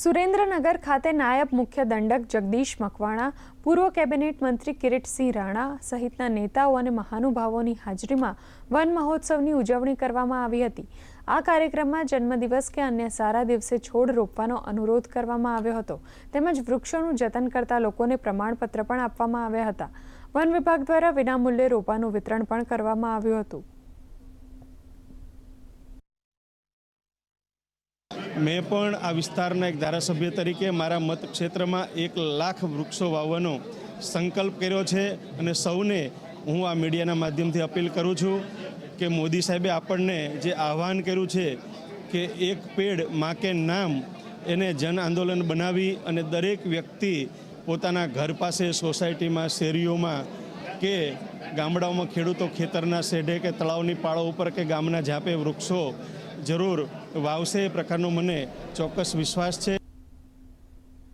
સુરેન્દ્રનગર ખાતે નાયબ મુખ્ય દંડક જગદીશ મકવાણા, પૂર્વ કેબિનેટ મંત્રી કિરીટસિંહ રાણા સહિતના નેતાઓ અને મહાનુભાવોની હાજરીમાં વન મહોત્સવની ઉજવણી કરવામાં આવી હતી. આ કાર્યક્રમમાં જન્મદિવસ કે અન્ય સારા દિવસે છોડ રોપવાનો અનુરોધ કરવામાં આવ્યો હતો. તેમજ વૃક્ષોનું જતન કરતા લોકોને પ્રમાણપત્ર પણ આપવામાં આવ્યા હતા. વન વિભાગ દ્વારા વિનામૂલ્યે રોપાનું વિતરણ પણ કરવામાં આવ્યું હતું. મેં પણ આ વિસ્તારના એક ધારાસભ્ય તરીકે મારા મત ક્ષેત્રમાં એક લાખ વૃક્ષો વાવવાનો સંકલ્પ કર્યો છે અને સૌને હું આ મીડિયાના માધ્યમથી અપીલ કરું છું કે મોદી સાહેબે આપણને જે આહ્વાન કર્યું છે કે એક પેડમાં કે નામ એને જન આંદોલન બનાવી અને દરેક વ્યક્તિ પોતાના ઘર પાસે સોસાયટીમાં, શેરીઓમાં કે ગામડાઓમાં ખેડૂતો ખેતરના શેઢે કે તળાવની પાળો ઉપર કે ગામના ઝાપે વૃક્ષો જરૂર વાવશે એ પ્રકારનો મને ચોક્કસ વિશ્વાસ છે.